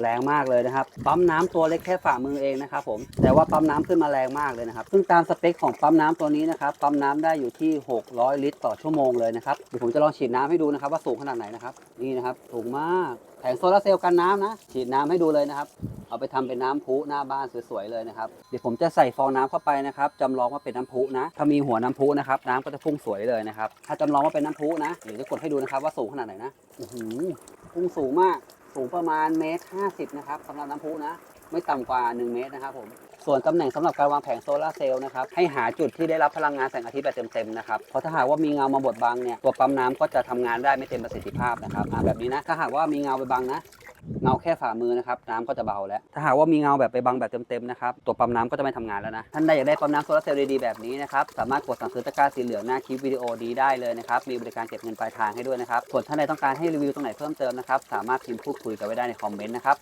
แรงมากเลยนะครับ ปั๊มน้ำตัวเล็กแค่ฝ่ามือเองนะครับผมแต่ว่าปั๊มน้ำขึ้นมาแรงมากเลยนะครับ ซึ่งตามสเปคของปั๊มน้ำตัวนี้นะครับปั๊มน้ำได้อยู่ที่ 600 ลิตร ต่อชั่วโมงเลยนะครับเดี๋ยวผมจะลองฉีดน้ำให้ดูนะครับว่าสูงขนาดไหนนะครับนี่นะครับสูงมากแผงโซลาเซลล์กันน้ำนะ ฉีดน้ำให้ดูเลยนะครับเอาไปทำเป็นน้ำพุหน้าบ้านสวยๆเลยนะครับเดี๋ยวผมจะใส่ฟองน้ำเข้าไปนะครับจำลองว่าเป็นน้ำพุนะ ถ้ามีหัวน้ำพุนะครับน้ำก็จะพุ่งสวยเลยนะครับถ้าจำลองว่าเป็นน้ำพุนะเดี๋ยวจะกดให้ดูนะครับว่าสูงขนาดไหนนะพุ่งสูงมาก สูงประมาณเมตรห้าสิบนะครับสำหรับน้ำพุนะ ไม่ต่ำกว่า 1 เมตรนะครับผมส่วนตำแหน่งสำหรับการวางแผงโซลาร์เซลล์นะครับให้หาจุดที่ได้รับพลังงานแสงอาทิตย์แบบเต็มๆนะครับเพราะถ้าหากว่ามีเงามาบดบังเนี่ยตัวปั๊มน้ำก็จะทำงานได้ไม่เต็มประสิทธิภาพนะครับอ่าแบบนี้นะถ้าหากว่ามีเงาไปบังนะ เงาแค่ฝ่ามือนะครับน้ำก็จะเบาแล้ว ถ้าหากว่ามีเงาแบบไปบังแบบเต็มๆนะครับตัวปั๊มน้ำก็จะไม่ทำงานแล้วนะท่านใดอยากได้ปั๊มน้ำโซลาร์เซลล์ดีๆแบบนี้นะครับสามารถกดสั่งซื้อตะกร้าสีเหลืองหน้าคลิปวิดีโอดีได้เลยนะครับมีบริการเก็บเงินปลายทางให้ด้วยนะครับส่วนท่านใดต้องการให้รีวิวตรงไหนเพิ่มเติมนะครับสามารถพิมพ์พูดคุยกันไว้ได้ในคอมเมนต์นะครับ